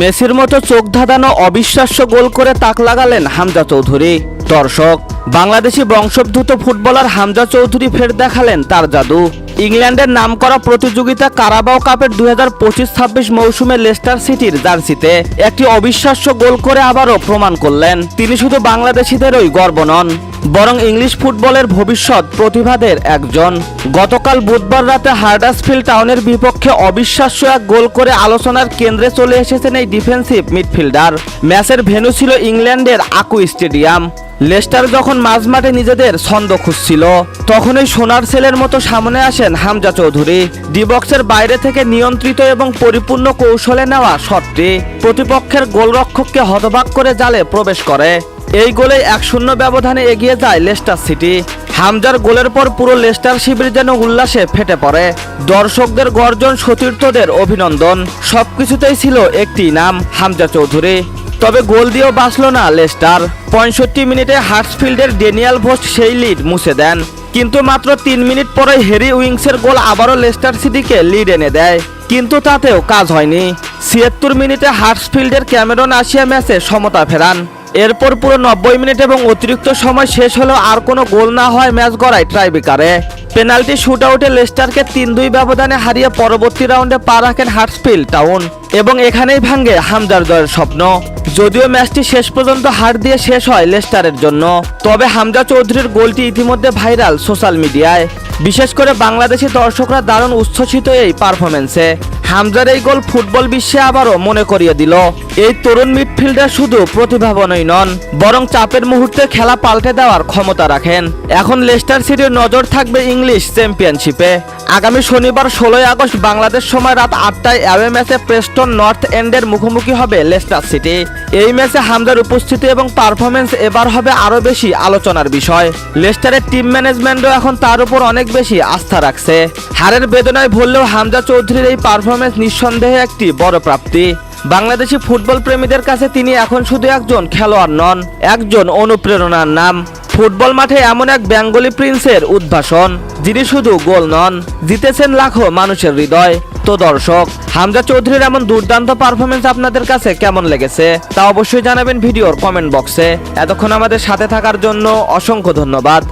মেসির মতো চোখ ধাঁধানো অবিশ্বাস্য গোল করে তাক লাগালেন হামজা চৌধুরী। দর্শক, বাংলাদেশি বংশোদ্ভূত ফুটবলার হামজা চৌধুরী ফের দেখালেন তার জাদু। ইংল্যান্ডের নামকরা প্রতিযোগিতা কারাবাও কাপের দুই হাজার পঁচিশ ছাব্বিশ মৌসুমে লেস্টার সিটির জার্সিতে একটি অবিশ্বাস্য গোল করে আবারও প্রমাণ করলেন। তিনি শুধু বাংলাদেশিদেরই গর্ব নন বরং ইংলিশ ফুটবলের ভবিষ্যৎ প্রতিভাদের একজন। গতকাল বুধবার রাতে হার্ডাসফিল্ড টাউনের বিপক্ষে অবিশ্বাস্য এক গোল করে আলোচনার কেন্দ্রে চলে এসেছেন এই ডিফেন্সিভ মিডফিল্ডার। ম্যাচের ভেন্যু ছিল ইংল্যান্ডের আকু স্টেডিয়াম। লেস্টার যখন মাঝমাঠে নিজেদের ছন্দ খুঁজছিল, তখনই সোনার সেলের মতো সামনে আসেন হামজা চৌধুরী। ডিবক্সের বাইরে থেকে নিয়ন্ত্রিত এবং পরিপূর্ণ কৌশলে নেওয়া শটটি প্রতিপক্ষের গোলরক্ষককে হতবাক করে জালে প্রবেশ করে। এই গোলে এক শূন্য ব্যবধানে এগিয়ে যায় লেস্টার সিটি। হামজার গোলের পর পুরো লেস্টার শিবির যেন উল্লাসে ফেটে পড়ে। দর্শকদের গর্জন সতীর্থদের অভিনন্দন, সবকিছুতেই ছিল একটি নাম, হামজা চৌধুরী। তবে গোল দিয়েও বাঁচল না লেস্টার। পঁয়ষট্টি মিনিটে হার্টসফিল্ডের ডেনিয়াল ভোস্ট সেই লিড মুছে দেন। কিন্তু মাত্র তিন মিনিট পরে হেরি উইংসের গোল আবারও লেস্টার সিটিকে লিড এনে দেয়। কিন্তু তাতেও কাজ হয়নি। ছিয়াত্তর মিনিটে হার্টসফিল্ডের ক্যামেরন আসিয়া ম্যাচে সমতা ফেরান। এরপর পুরো নব্বই মিনিট এবং অতিরিক্ত সময় শেষ হলেও আর কোনো গোল না হয় ম্যাচ গড়ায় ট্রাইবিকারে। পেনাল্টি শুট আউটে লেস্টারকে তিন দুই ব্যবধানে হারিয়ে পরবর্তী রাউন্ডে পা রাখেন হার্টসফিল্ড টাউন এবং এখানেই ভাঙ্গে হামজার জয়ের স্বপ্ন। যদিও ম্যাচটি শেষ পর্যন্ত হার দিয়ে শেষ হয় লেস্টারের জন্য, তবে হামজা চৌধুরীর গোলটি ইতিমধ্যে ভাইরাল সোশ্যাল মিডিয়ায়। বিশেষ করে বাংলাদেশি দর্শকরা দারুণ উচ্ছ্বসিত এই পারফরমেন্সে হামজার এই গোল ফুটবল বিশ্বে আবারও মনে করিয়ে দিল। এই তরুণ মিডফিল্ডার শুধু প্রতিভাবনই নন, বরং চাপের মুহূর্তে খেলা পাল্টে দেওয়ার ক্ষমতা রাখেন। এখন লেস্টার সিটির নজর থাকবে ইংলিশ চ্যাম্পিয়নশিপে। আগামী শনিবার ষোলোই আগস্ট বাংলাদেশ সময় রাত আটটায় অ্যাওয়ে ম্যাচে প্রেস্টন নর্থ এন্ডের মুখোমুখি হবে লেস্টার সিটি। এই ম্যাচে হামজার উপস্থিতি এবং পারফরমেন্স এবার হবে আরও বেশি আলোচনার বিষয়। লেস্টারের টিম ম্যানেজমেন্টও এখন তার উপর অনেক বেশি আস্থা রাখছে। হারের বেদনায় ভুললেও হামজা চৌধুরীর এই পারফরমেন্স নিঃসন্দেহে একটি বড় প্রাপ্তি। বাংলাদেশি ফুটবল প্রেমীদের কাছে তিনি এখন শুধু একজন খেলোয়াড় নন, একজন অনুপ্রেরণার নাম। ফুটবল মাঠে এমন এক বেঙ্গলি প্রিন্সের উদ্ভাসন, যিনি শুধু গোল নন, জিতেছেন লাখো মানুষের হৃদয়। তো দর্শক, হামজা চৌধুরীর এমন দুর্দান্ত পারফরমেন্স আপনাদের কাছে কেমন লেগেছে, তা অবশ্যই জানাবেন ভিডিওর কমেন্ট বক্সে এতক্ষণ আমাদের সাথে থাকার জন্য অসংখ্য ধন্যবাদ।